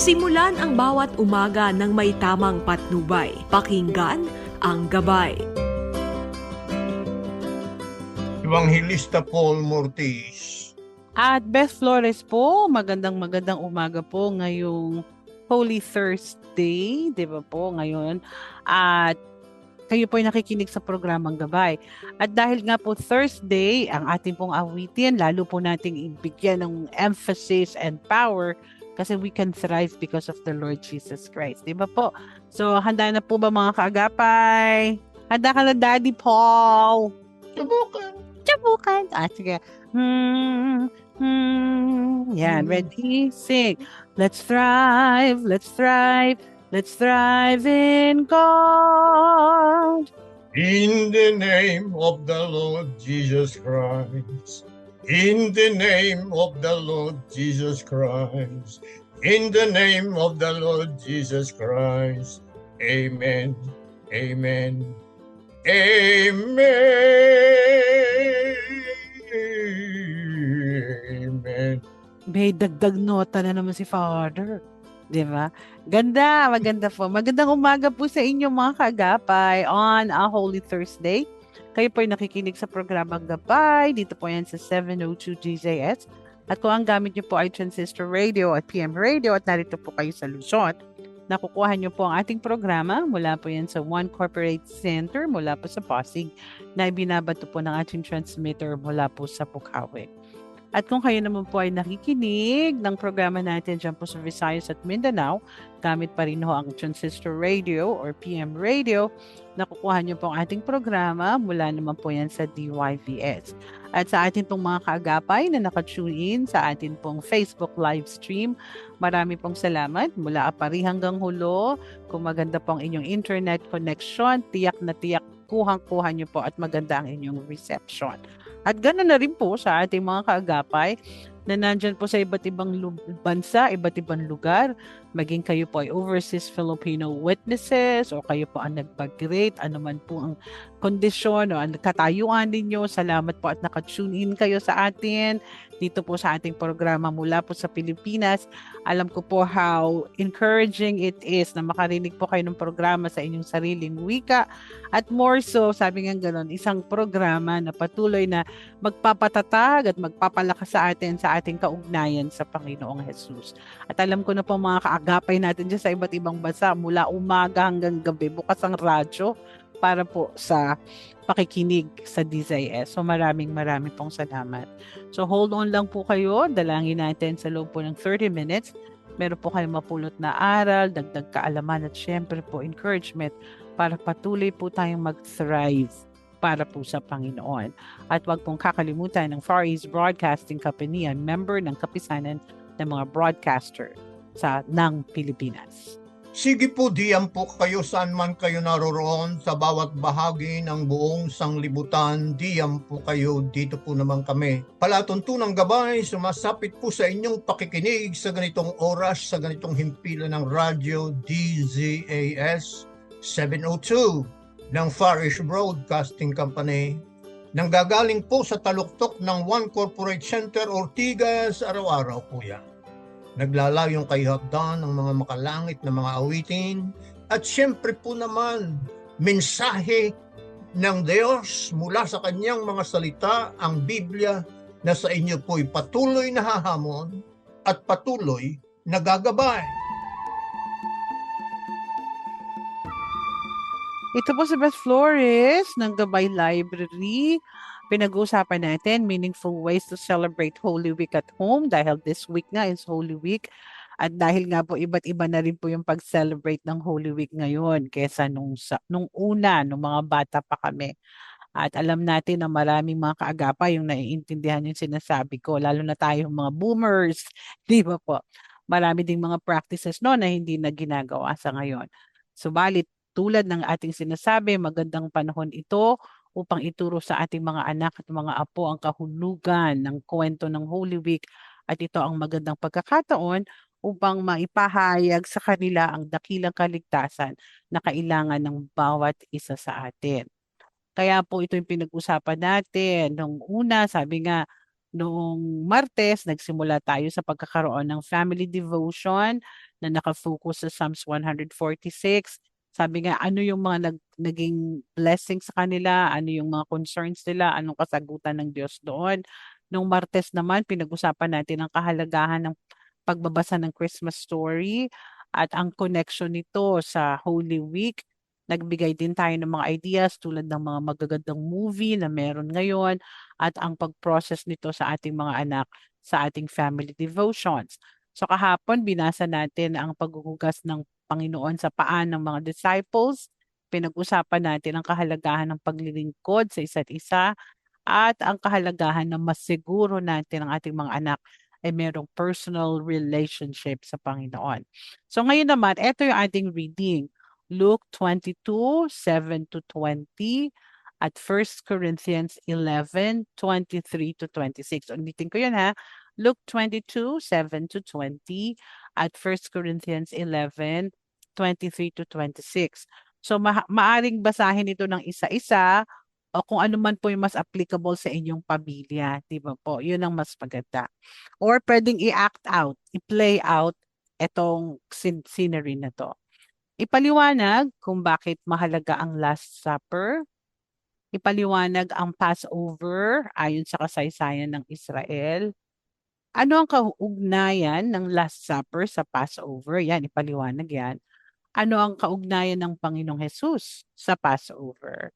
Simulan ang bawat umaga ng may tamang patnubay. Pakinggan ang gabay. Evangelista Paul Mortis. At Beth Flores po, magandang magandang umaga po ngayong Holy Thursday, di ba po ngayon? At kayo po ay nakikinig sa programang Gabay. At dahil nga po Thursday, ang ating pong awitin, lalo po nating ibigyan ng emphasis and power kasi we can thrive because of the Lord Jesus Christ. Di ba po? So, handa na po ba mga kaagapay? Handa ka na, Daddy Paul? Subukan. Chabukan. Ah, sige. Hmm, hmm. Yan, Hmm. ready, sing. Let's thrive, let's thrive, let's thrive in God. In the name of the Lord Jesus Christ. In the name of the Lord Jesus Christ. In the name of the Lord Jesus Christ. Amen. Amen. Amen. May dagdag nota na naman si Father. Di ba? Ganda, maganda po. Magandang umaga po sa inyo mga kagapay on a Holy Thursday. Kayo po ay nakikinig sa programang Gabay. Dito po yan sa 702 GJS. At kung ang gamit niyo po ay Transistor Radio at PM Radio at narito po kayo sa Luzon, nakukuha niyo po ang ating programa mula po yan sa One Corporate Center mula po sa Pasig na ibinabato po ng ating transmitter mula po sa Pukawi. At kung kayo naman po ay nakikinig ng programa natin dyan po sa Visayas at Mindanao, gamit pa rin ho ang Transistor Radio or PM Radio, nakukuha niyo po ang ating programa mula naman po yan sa DYVS. At sa atin pong mga kaagapay na nakatune in sa atin pong Facebook live stream, marami pong salamat mula apari hanggang hulo. Kung maganda po ang inyong internet connection, tiyak na tiyak kuhang-kuha niyo po at maganda ang inyong reception. At ganoon na rin po sa ating mga kaagapay na nandyan po sa iba't ibang bansa, iba't ibang lugar. Maging kayo po ay overseas Filipino witnesses o kayo po ang nagpag-rate, ano man po ang kondisyon o ang katayuan ninyo. Salamat po at nakatune in kayo sa atin dito po sa ating programa mula po sa Pilipinas. Alam ko po how encouraging it is na makarinig po kayo ng programa sa inyong sariling wika at more so, sabi nga gano'n, isang programa na patuloy na magpapatatag at magpapalakas sa atin sa ating kaugnayan sa Panginoong Jesus. At alam ko na po mga kaagapay natin dyan sa iba't ibang bansa, mula umaga hanggang gabi, bukas ang radyo para po sa pakikinig sa DZS. So maraming maraming pong salamat. So hold on lang po kayo, dalangin natin sa loob po ng 30 minutes. Meron po kayong mapulot na aral, dagdag kaalaman at syempre po encouragement para patuloy po tayong mag-thrive para po sa Panginoon. At wag pong kakalimutan ng Far East Broadcasting Company ang member ng kapisanan ng mga broadcaster sa ng Pilipinas. Sige po, diyan po kayo saan man kayo naroroon sa bawat bahagi ng buong sanglibutan. Diyan po kayo, dito po naman kami. Palatuntunang gabay, sumasapit po sa inyong pakikinig sa ganitong oras, sa ganitong himpilan ng radyo DZAS 702 ng Farish Broadcasting Company. Nanggagaling po sa taluktok ng One Corporate Center Ortigas, araw-araw po yan naglalayong kay hagdan ng mga makalangit na mga awitin at siyempre po naman mensahe ng Diyos mula sa kanyang mga salita ang Biblia na sa inyo po'y patuloy na hahamon at patuloy na gagabay. Ito po si Beth Flores ng Gabay Library. Pinag-uusapan natin meaningful ways to celebrate Holy Week at home dahil this week nga is Holy Week. At dahil nga po iba't iba na rin po yung pag-celebrate ng Holy Week ngayon kesa nung, sa, nung una, nung mga bata pa kami. At alam natin na maraming mga kaagapa yung naiintindihan yung sinasabi ko, lalo na tayong mga boomers, di ba po? Marami ding mga practices no na hindi na ginagawa sa ngayon. Subalit, tulad ng ating sinasabi, magandang panahon ito upang ituro sa ating mga anak at mga apo ang kahulugan ng kwento ng Holy Week at ito ang magandang pagkakataon upang maipahayag sa kanila ang dakilang kaligtasan na kailangan ng bawat isa sa atin. Kaya po ito yung pinag-usapan natin. Nung una, sabi nga, Noong Martes, nagsimula tayo sa pagkakaroon ng family devotion na nakafocus sa Psalms 146. Sabi nga, ano yung mga nag, naging blessing sa kanila, ano yung mga concerns nila, anong kasagutan ng Diyos doon. Noong Martes naman, pinag-usapan natin ang kahalagahan ng pagbabasa ng Christmas story at ang connection nito sa Holy Week. Nagbigay din tayo ng mga ideas tulad ng mga magagandang movie na meron ngayon at ang pag-process nito sa ating mga anak sa ating family devotions. So kahapon, binasa natin ang paghuhugas ng Panginoon sa paan ng mga disciples. Pinag-usapan natin ang kahalagahan ng paglilingkod sa isa't isa at ang kahalagahan na mas siguro natin ang ating mga anak ay merong personal relationship sa Panginoon. So ngayon naman, ito yung ating reading. Luke 22, 7 to 20 at 1 Corinthians 11, 23 to 26. Ulitin ko yun ha. Luke 22, 7 to 20 at 1 Corinthians 11, 23 to 26. So ma- maaring basahin ito ng isa-isa o kung ano man po yung mas applicable sa inyong pamilya, di ba po? Yun ang mas maganda. Or pwedeng i-act out, i-play out itong scen- scenery na to. Ipaliwanag kung bakit mahalaga ang Last Supper. Ipaliwanag ang Passover ayon sa kasaysayan ng Israel. Ano ang kaugnayan ng Last Supper sa Passover? Yan, ipaliwanag yan. Ano ang kaugnayan ng Panginoong Jesus sa Passover?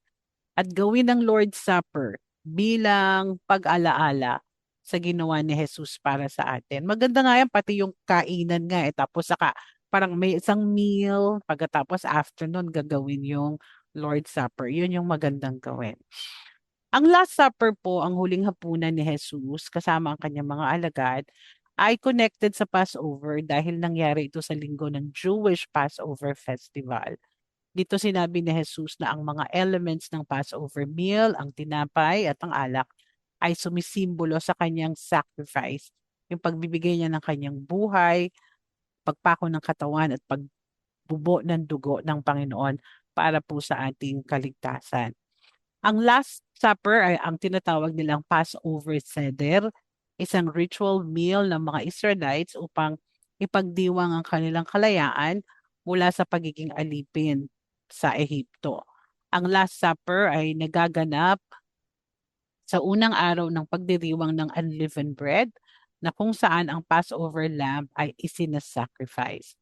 At gawin ng Lord's Supper bilang pag-alaala sa ginawa ni Jesus para sa atin. Maganda nga yan, pati yung kainan nga eh. Tapos saka parang may isang meal, pagkatapos afternoon gagawin yung Lord's Supper. Yun yung magandang gawin. Ang Last Supper po, ang huling hapunan ni Jesus kasama ang kanyang mga alagad, ay connected sa Passover dahil nangyari ito sa linggo ng Jewish Passover Festival. Dito sinabi ni Jesus na ang mga elements ng Passover meal, ang tinapay at ang alak, ay sumisimbolo sa kanyang sacrifice, yung pagbibigay niya ng kanyang buhay, pagpako ng katawan at pagbubo ng dugo ng Panginoon para po sa ating kaligtasan. Ang Last Supper ay ang tinatawag nilang Passover Seder, isang ritual meal ng mga Israelites upang ipagdiwang ang kanilang kalayaan mula sa pagiging alipin sa Ehipto. Ang Last Supper ay nagaganap sa unang araw ng pagdiriwang ng unleavened bread na kung saan ang Passover lamb ay isinasacrifice.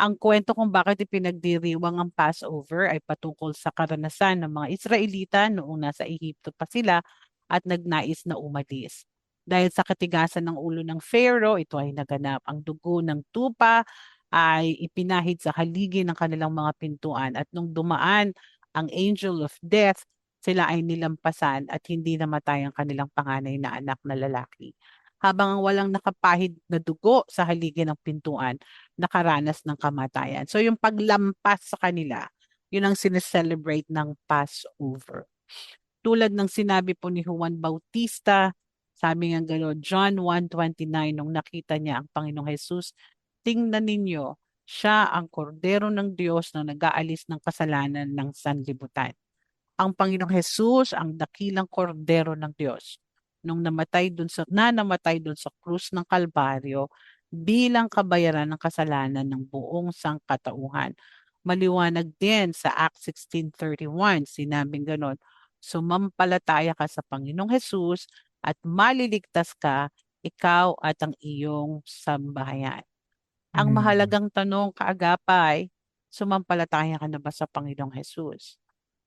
Ang kwento kung bakit ipinagdiriwang ang Passover ay patungkol sa karanasan ng mga Israelita noong nasa Ehipto pa sila at nagnais na umalis. Dahil sa katigasan ng ulo ng Pharaoh, ito ay naganap. Ang dugo ng tupa ay ipinahid sa haligi ng kanilang mga pintuan at nung dumaan ang angel of death, sila ay nilampasan at hindi namatay ang kanilang panganay na anak na lalaki habang walang nakapahid na dugo sa haligi ng pintuan, nakaranas ng kamatayan. So yung paglampas sa kanila, yun ang sineselebrate ng Passover. Tulad ng sinabi po ni Juan Bautista, sabi nga gano'n, John 1.29, nung nakita niya ang Panginoong Jesus, tingnan ninyo, siya ang kordero ng Diyos na nag-aalis ng kasalanan ng sanlibutan. Ang Panginoong Jesus ang dakilang kordero ng Diyos nung namatay dun sa na namatay dun sa krus ng Kalbaryo bilang kabayaran ng kasalanan ng buong sangkatauhan. Maliwanag din sa Act 16.31, sinabing ganon, sumampalataya ka sa Panginoong Hesus at maliligtas ka, ikaw at ang iyong sambahayan. Ang Mm. mahalagang tanong kaagapay, sumampalataya ka na ba sa Panginoong Hesus?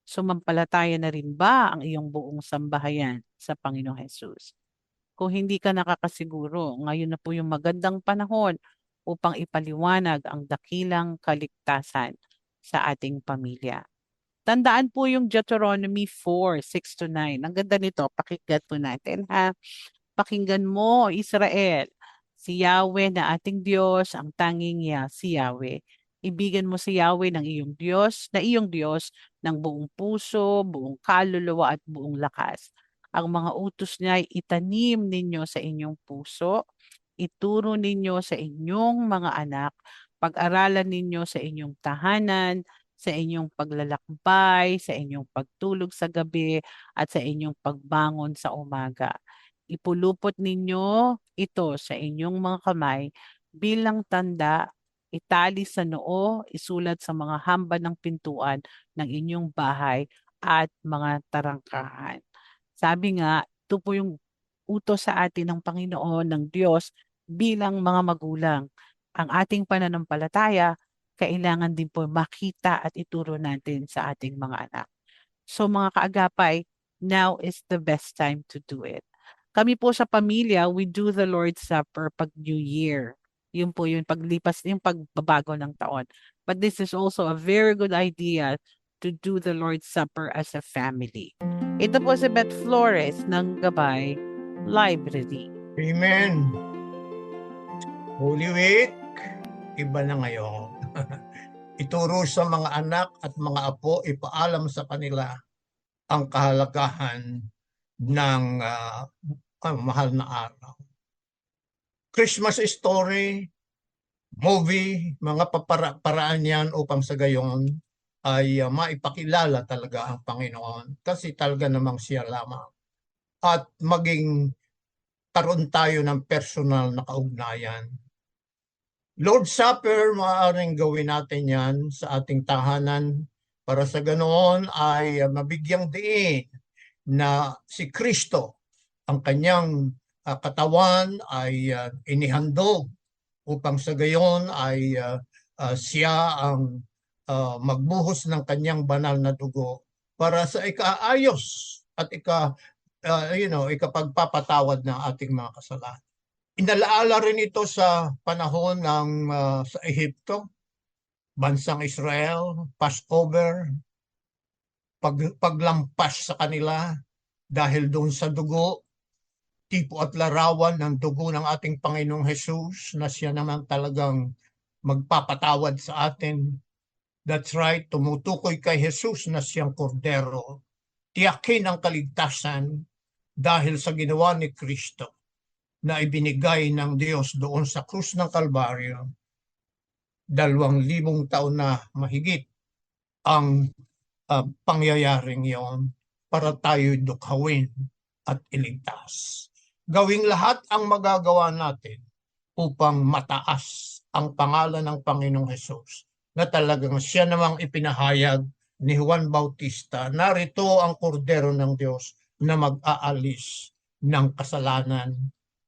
Sumampalataya na rin ba ang iyong buong sambahayan sa Panginoong Hesus? Kung hindi ka nakakasiguro, ngayon na po yung magandang panahon upang ipaliwanag ang dakilang kaligtasan sa ating pamilya. Tandaan po yung Deuteronomy 4, 6 to 9. Ang ganda nito, pakinggan po natin ha. Pakinggan mo, Israel, si Yahweh na ating Diyos, ang tanging ya, si Yahweh. Ibigan mo si Yahweh ng iyong Diyos, na iyong Diyos ng buong puso, buong kaluluwa at buong lakas. Ang mga utos niya ay itanim ninyo sa inyong puso, ituro ninyo sa inyong mga anak, pag-aralan ninyo sa inyong tahanan, sa inyong paglalakbay, sa inyong pagtulog sa gabi, at sa inyong pagbangon sa umaga. ipulupot ninyo ito sa inyong mga kamay bilang tanda, itali sa noo, isulat sa mga hamba ng pintuan ng inyong bahay at mga tarangkahan. Sabi nga, ito po yung utos sa atin ng Panginoon, ng Diyos bilang mga magulang. Ang ating pananampalataya, kailangan din po makita at ituro natin sa ating mga anak. So mga kaagapay, now is the best time to do it. Kami po sa pamilya, we do the Lord's Supper pag New Year. Yun po yung paglipas, yung pagbabago ng taon. But this is also a very good idea to do the Lord's Supper as a family. Ito po si Beth Flores ng Gabay Library. Amen. Holy Week, iba na ngayon. Ituro sa mga anak at mga apo, ipaalam sa kanila ang kahalagahan ng ah, ah, mahal na araw. Christmas story, movie, mga papara- paraan yan upang sa gayon ay ah, maipakilala talaga ang Panginoon kasi talaga namang siya lamang. At maging karoon tayo ng personal na kaugnayan. Lord Supper, maaaring gawin natin yan sa ating tahanan para sa ganoon ay uh, mabigyang diin na si Kristo, ang kanyang uh, katawan ay uh, inihandog upang sa gayon ay uh, uh, siya ang uh, magbuhos ng kanyang banal na dugo para sa ikaayos at ika uh, you know, ikapagpapatawad ng ating mga kasalanan. Inalaala rin ito sa panahon ng uh, sa Ehipto, bansang Israel, Passover, pag, paglampas sa kanila dahil doon sa dugo, tipo at larawan ng dugo ng ating Panginoong Jesus na siya naman talagang magpapatawad sa atin. That's right, tumutukoy kay Jesus na siyang kordero. Tiyakin ang kaligtasan dahil sa ginawa ni Kristo na ibinigay ng Diyos doon sa krus ng Kalbaryo dalawang libong taon na mahigit ang uh, pangyayaring yon para tayo dukhawin at iligtas. Gawing lahat ang magagawa natin upang mataas ang pangalan ng Panginoong Hesus na talagang siya namang ipinahayag ni Juan Bautista, narito ang kordero ng Diyos na mag-aalis ng kasalanan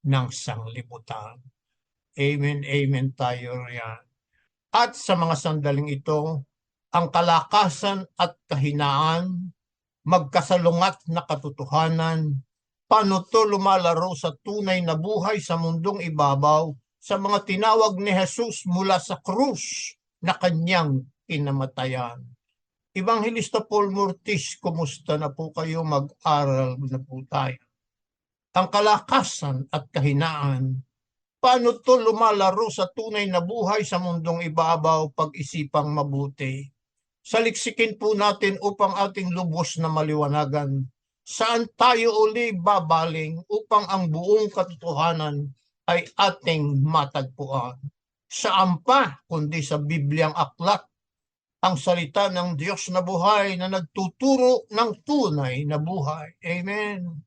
ng sanglibutan. Amen, amen tayo riyan. At sa mga sandaling ito, ang kalakasan at kahinaan, magkasalungat na katotohanan, paano to lumalaro sa tunay na buhay sa mundong ibabaw sa mga tinawag ni Jesus mula sa krus na kanyang kinamatayan. Evangelista Paul Murtis, kumusta na po kayo? Mag-aral na po tayo. Ang kalakasan at kahinaan, paano to lumalaro sa tunay na buhay sa mundong ibabaw pag-isipang mabuti? Saliksikin po natin upang ating lubos na maliwanagan. Saan tayo uli babaling upang ang buong katotohanan ay ating matagpuan? Saan pa kundi sa Bibliang aklat ang salita ng Diyos na buhay na nagtuturo ng tunay na buhay. Amen.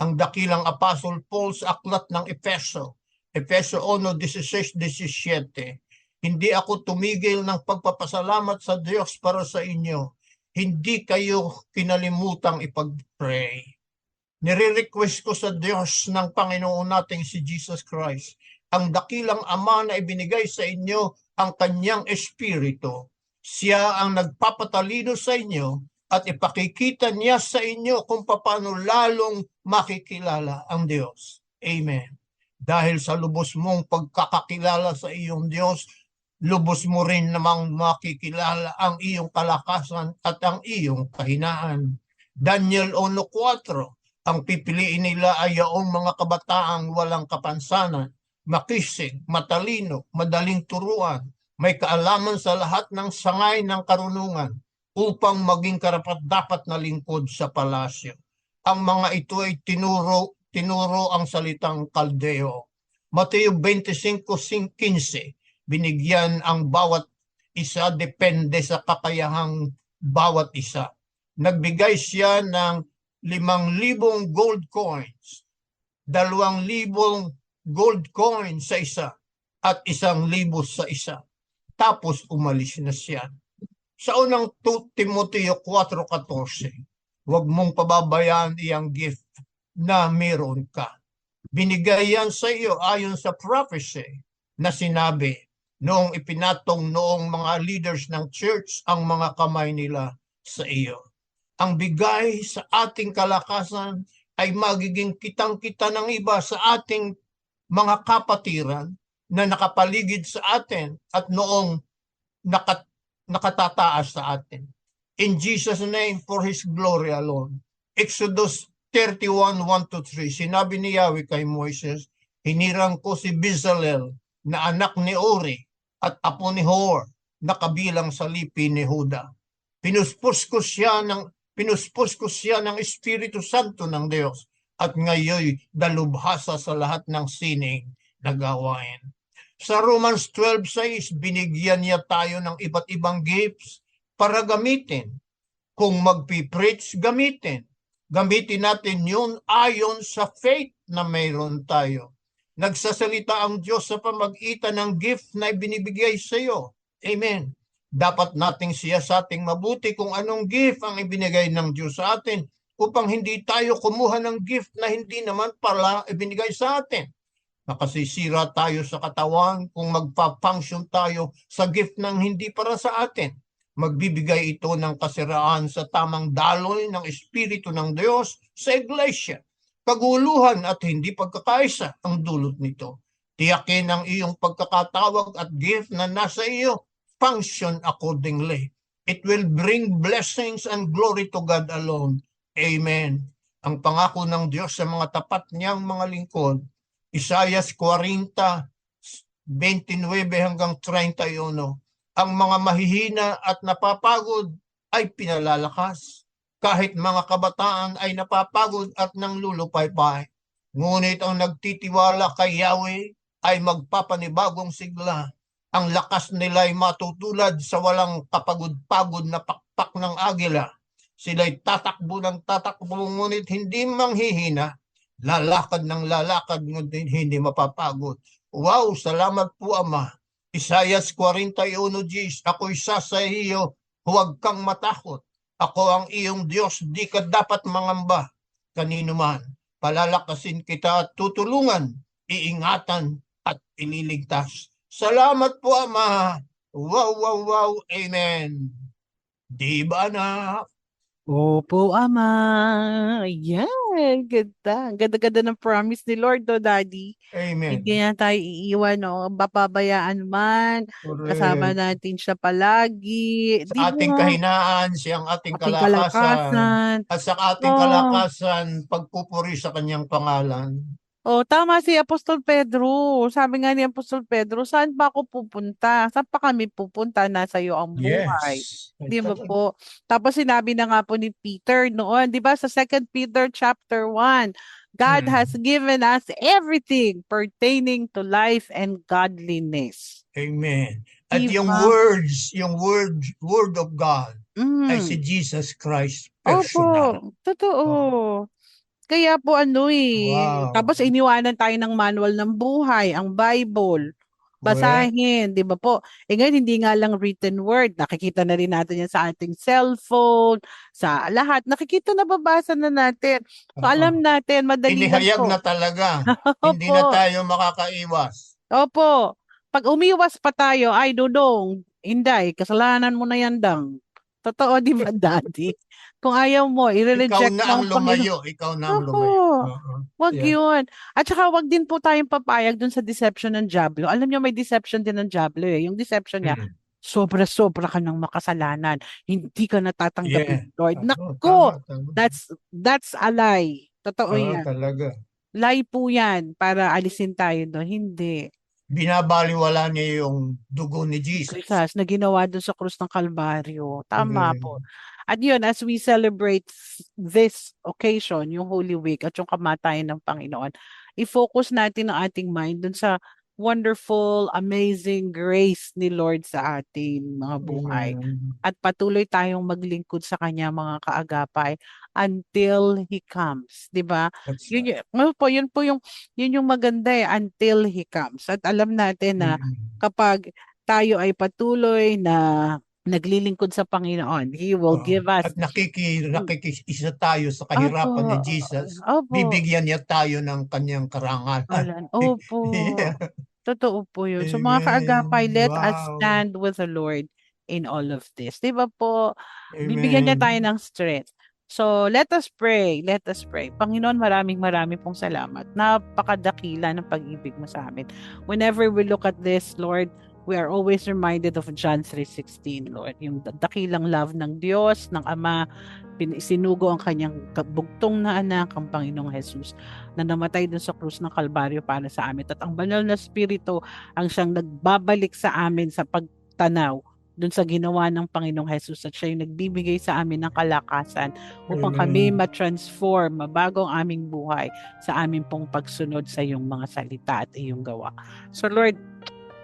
Ang dakilang Apostle Paul sa aklat ng Efeso, Efeso 1.16-17, Hindi ako tumigil ng pagpapasalamat sa Diyos para sa inyo. Hindi kayo kinalimutang ipag-pray. Nire-request ko sa Diyos ng Panginoon nating si Jesus Christ, ang dakilang Ama na ibinigay sa inyo ang kanyang Espiritu siya ang nagpapatalino sa inyo at ipakikita niya sa inyo kung paano lalong makikilala ang Diyos. Amen. Dahil sa lubos mong pagkakakilala sa iyong Diyos, lubos mo rin namang makikilala ang iyong kalakasan at ang iyong kahinaan. Daniel 1.4 Ang pipiliin nila ay yaong mga kabataang walang kapansanan, makisig, matalino, madaling turuan, may kaalaman sa lahat ng sangay ng karunungan upang maging karapat-dapat na lingkod sa palasyo. Ang mga ito ay tinuro, tinuro ang salitang kaldeo. Mateo 25.15 Binigyan ang bawat isa depende sa kakayahang bawat isa. Nagbigay siya ng limang libong gold coins dalawang libong gold coin sa isa at isang libo sa isa. Tapos umalis na siya. Sa unang 2 Timoteo 4.14, huwag mong pababayaan iyang gift na meron ka. Binigay yan sa iyo ayon sa prophecy na sinabi noong ipinatong noong mga leaders ng church ang mga kamay nila sa iyo. Ang bigay sa ating kalakasan ay magiging kitang-kita ng iba sa ating mga kapatiran na nakapaligid sa atin at noong nakat nakatataas sa atin. In Jesus' name, for His glory alone. Exodus 31, 1 to 3, sinabi ni Yahweh kay Moises, hinirang ko si Bezalel na anak ni Uri at apo ni Hor na kabilang sa lipi ni Huda. Pinuspos ko siya ng pinuspos ko siya ng Espiritu Santo ng Diyos at ngayon dalubhasa sa lahat ng sining na gawain. Sa Romans 12.6, binigyan niya tayo ng iba't ibang gifts para gamitin. Kung magpipreach, gamitin. Gamitin natin yun ayon sa faith na mayroon tayo. Nagsasalita ang Diyos sa pamagitan ng gift na ibinibigay sa iyo. Amen. Dapat nating siya sa ating mabuti kung anong gift ang ibinigay ng Diyos sa atin upang hindi tayo kumuha ng gift na hindi naman pala ibinigay sa atin. Nakasisira tayo sa katawan kung magpa-function tayo sa gift ng hindi para sa atin. Magbibigay ito ng kasiraan sa tamang daloy ng Espiritu ng Diyos sa Iglesia. Kaguluhan at hindi pagkakaisa ang dulot nito. Tiyakin ang iyong pagkakatawag at gift na nasa iyo. Function accordingly. It will bring blessings and glory to God alone. Amen. Ang pangako ng Diyos sa mga tapat niyang mga lingkod Isayas 40, 29 hanggang 31. Ang mga mahihina at napapagod ay pinalalakas. Kahit mga kabataan ay napapagod at nanglulupaypay. Ngunit ang nagtitiwala kay Yahweh ay magpapanibagong sigla. Ang lakas nila ay matutulad sa walang kapagod-pagod na pakpak ng agila. Sila'y tatakbo ng tatakbo ngunit hindi manghihina lalakad ng lalakad ngunit hindi mapapagod. Wow, salamat po Ama. Isayas 41.10, ako'y sa iyo, huwag kang matakot. Ako ang iyong Diyos, di ka dapat mangamba. Kanino man, palalakasin kita at tutulungan, iingatan at ililigtas. Salamat po Ama. Wow, wow, wow. Amen. Di ba anak? Opo, Ama. Yan, ganda. Ganda-ganda ng promise ni Lord, do, Daddy. Amen. Hindi niya tayo iiwan, no? Bapabayaan man. Kasama Correct. natin siya palagi. Di Sa ating ba? kahinaan, siyang ating Ating kalakasan. kalakasan. At sa ating Oo. kalakasan, pagpupuri sa kanyang pangalan. Oh, tama si Apostol Pedro. Sabi nga ni Apostol Pedro, saan pa ako pupunta? Saan pa kami pupunta? Nasa iyo ang buhay. Yes. Di ba po? Tapos sinabi na nga po ni Peter noon, di ba sa 2 Peter chapter 1, God Hmm. has given us everything pertaining to life and godliness. Amen. At Di yung words, yung word, word of God ay Mm. si Jesus Christ personal. Opo, totoo. Kaya po ano eh, Wow. tapos iniwanan tayo ng manual ng buhay, ang Bible. Basahin, di ba po? Eh ngayon, hindi nga lang written word. Nakikita na rin natin yan sa ating cellphone, sa lahat. Nakikita na babasa na natin. So, alam natin, madali Inihayag po. na talaga. Hindi na tayo makakaiwas. Opo. Pag umiwas pa tayo, ay dudong, Inday, kasalanan mo na yan, dang. Totoo, di ba, Daddy? Kung ayaw mo, Ikaw i-reject na mo ang lumayo. Ikaw na ang Opo. lumayo. Oo. Wag Yeah. yun. At saka wag din po tayong papayag dun sa deception ng Diablo. Alam niyo may deception din ng Diablo eh. Yung deception niya, Mm. sobra-sobra ka ng makasalanan. Hindi ka natatanggap Yeah. ng Lord. Nako, tama, tama. that's that's a lie. Totoo Oo, yan. talaga. Lie po yan para alisin tayo doon. Hindi. Binabaliwala niya yung dugo ni Jesus. Jesus na ginawa doon sa krus ng Kalbaryo. Tama Correct. po. At yun, as we celebrate this occasion, yung Holy Week at yung kamatayan ng Panginoon, i-focus natin ang ating mind dun sa wonderful, amazing grace ni Lord sa atin, mga buhay. At patuloy tayong maglingkod sa Kanya, mga kaagapay, until He comes. 'di ba? Yun, yun, po, yun po yung, yun yung maganda eh, until He comes. At alam natin na Amen. kapag tayo ay patuloy na naglilingkod sa Panginoon, He will Oo. give us At nakiki, nakikisa tayo sa kahirapan ni Opo, Jesus. Opo. Bibigyan niya tayo ng kanyang karangalan. Alan, opo. Yeah. Totoo po yun. So mga kaagapay, let us Wow. stand with the Lord in all of this. Di ba po? Bibigyan niya Amen. tayo ng strength. So, let us pray. Let us pray. Panginoon, maraming maraming pong salamat. Napakadakila ng pag-ibig mo sa amin. Whenever we look at this, Lord, we are always reminded of John 3.16, Lord. Yung dakilang love ng Diyos, ng Ama, sinugo ang kanyang bugtong na anak, ang Panginoong Jesus, na namatay dun sa krus ng Kalbaryo para sa amin. At ang banal na Espiritu ang siyang nagbabalik sa amin sa pagtanaw dun sa ginawa ng Panginoong Jesus at siya yung nagbibigay sa amin ng kalakasan upang kami ma-transform, mabago ang aming buhay sa aming pong pagsunod sa iyong mga salita at iyong gawa. So Lord,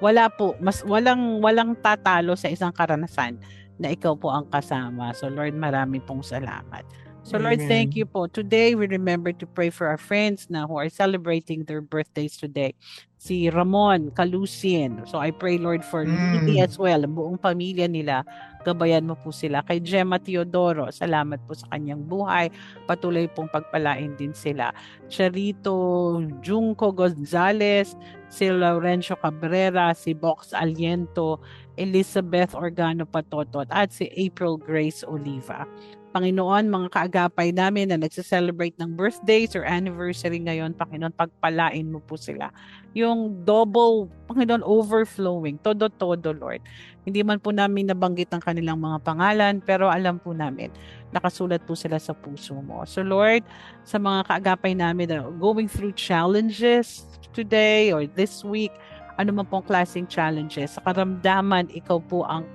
wala po, mas walang walang tatalo sa isang karanasan na ikaw po ang kasama. So Lord, marami pong salamat. So Lord, thank Amen. you po. Today, we remember to pray for our friends na who are celebrating their birthdays today. Si Ramon Calusin. So I pray, Lord, for Lily Mm. as well, ang buong pamilya nila. Gabayan mo po sila. Kay Gemma Teodoro, salamat po sa kanyang buhay. Patuloy pong pagpalain din sila. Charito Junco Gonzales, si Laurencio Cabrera, si Box Aliento, Elizabeth Organo Patotot, at si April Grace Oliva. Panginoon, mga kaagapay namin na nagse-celebrate ng birthdays or anniversary ngayon, Panginoon, pagpalain mo po sila. Yung double, Panginoon, overflowing, todo-todo, Lord. Hindi man po namin nabanggit ang kanilang mga pangalan, pero alam po namin, nakasulat po sila sa puso mo. So Lord, sa mga kaagapay namin na going through challenges today or this week, ano man pong klaseng challenges, sa karamdaman, ikaw po ang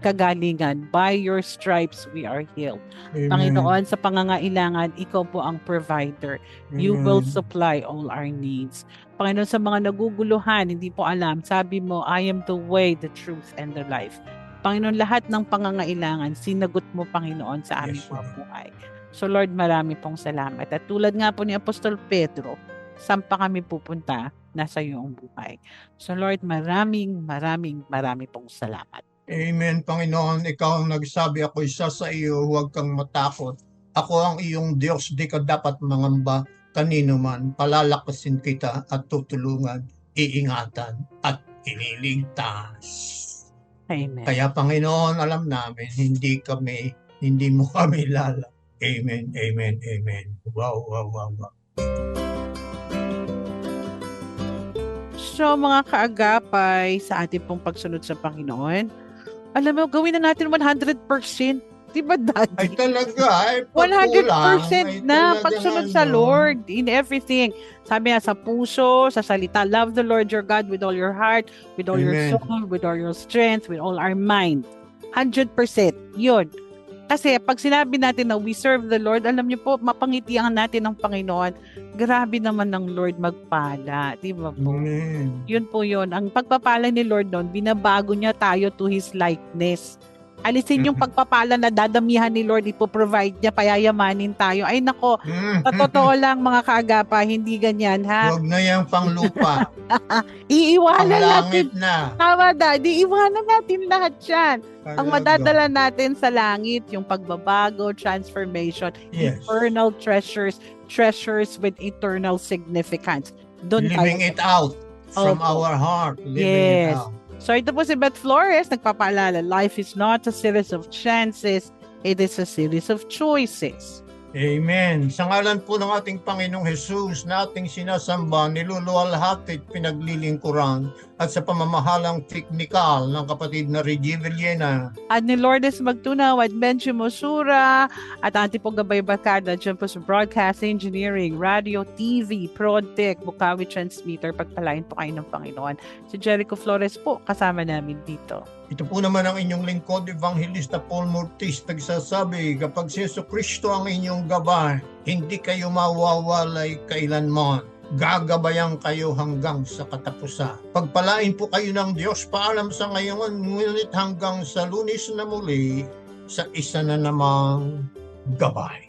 kagalingan. By your stripes, we are healed. Amen. Panginoon, sa pangangailangan, ikaw po ang provider. You will Amen. supply all our needs. Panginoon, sa mga naguguluhan, hindi po alam, sabi mo, I am the way, the truth, and the life. Panginoon, lahat ng pangangailangan, sinagot mo, Panginoon, sa aming Yes, mga buhay. So Lord, marami pong salamat. At tulad nga po ni Apostol Pedro, saan pa kami pupunta? Nasa iyo ang buhay. So Lord, maraming, maraming, marami pong salamat. Amen, Panginoon. Ikaw ang nagsabi ako isa sa iyo, huwag kang matakot. Ako ang iyong Diyos, di ka dapat mangamba kanino man. Palalakasin kita at tutulungan, iingatan at ililigtas. Amen. Kaya Panginoon, alam namin, hindi kami, hindi mo kami lala. Amen, amen, amen. Wow, wow, wow, wow. So mga kaagapay sa ating pong pagsunod sa Panginoon, alam mo, gawin na natin 100%. Di ba, Ay Daddy? talaga, ay 100% pagkulang. Ay na pagsunod sa. Lord in everything. Sabi nga sa puso, sa salita, love the Lord your God with all your heart, with all your Amen. soul, with all your strength, with all our mind. 100%. Yun. Kasi pag sinabi natin na we serve the Lord, alam niyo po, mapangitian natin ng Panginoon. Grabe naman ng Lord magpala. Di ba po? Amen. Yun po yun. Ang pagpapala ni Lord doon, binabago niya tayo to His likeness. Alisin yung Mhm. pagpapala na dadamihan ni Lord, ipoprovide niya, payayamanin tayo. Ay nako, Mm. sa totoo lang mga kaagapa, hindi ganyan ha. Huwag na yung panglupa. Iiwanan natin. Na. Tama daddy, iwanan natin lahat yan. Ang madadala natin sa langit, yung pagbabago, transformation, Yes. eternal treasures, treasures with eternal significance. Doon Living tayo. it out from Opo. our heart. Living Yes. it out. So ito po si Beth Flores, nagpapaalala, life is not a series of chances, it is a series of choices. Amen. Sa ngalan po ng ating Panginoong Jesus na ating sinasamba, niluluwalhati at pinaglilingkuran at sa pamamahalang teknikal ng kapatid na Reggie Villena. At ni Lourdes Magtunaw at Benji Mosura at ating pong gabay bakada dyan po sa Broadcast Engineering, Radio, TV, ProdTech, Bukawi Transmitter, pagpalain po kayo ng Panginoon. Si Jericho Flores po, kasama namin dito. Ito po naman ang inyong lingkod, Evangelista Paul Mortis, nagsasabi, kapag si Yeso Kristo ang inyong gabay, hindi kayo mawawalay kailanman. gagabayan kayo hanggang sa katapusan. Pagpalain po kayo ng Diyos, paalam sa ngayon, ngunit hanggang sa lunis na muli, sa isa na namang gabay.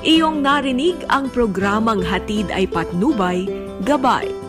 Iyong narinig ang programang Hatid ay Patnubay, Gabay